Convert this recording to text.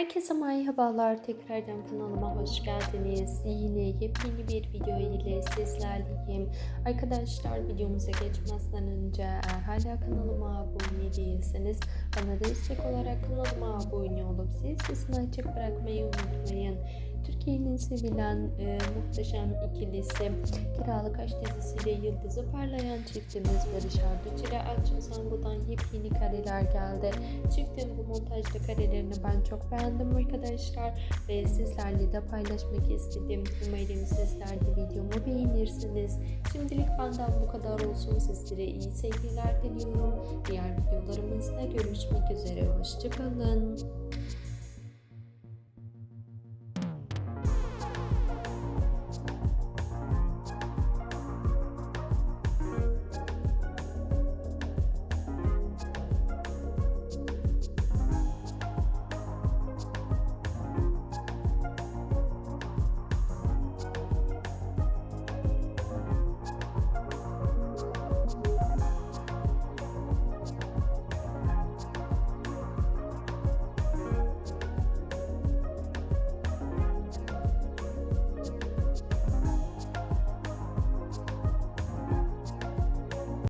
Herkese merhabalar. Tekrardan kanalıma hoş geldiniz. Yine yepyeni bir video ile sizlerleyim. Arkadaşlar videomuza geçmezden önce eğer hala kanalıma abone değilseniz bana destek olarak kanalıma abone olup zil sesini açık bırakmayı unutmayın. Türkiye'nin sevilen e, muhteşem ikilisi Kiralık Aşk dizisiyle yıldızı parlayan çiftimiz Barış Arduç ile Açın Sango'dan yepyeni kareler geldi. Çiftin bu montajlı karelerini ben çok beğendim arkadaşlar ve sizlerle de paylaşmak istedim. Umarım sizler de videomu beğenirsiniz. Şimdilik benden bu kadar olsun. Sizlere iyi seyirler diliyorum. Diğer videolarımızda görüşmek üzere. Hoşçakalın.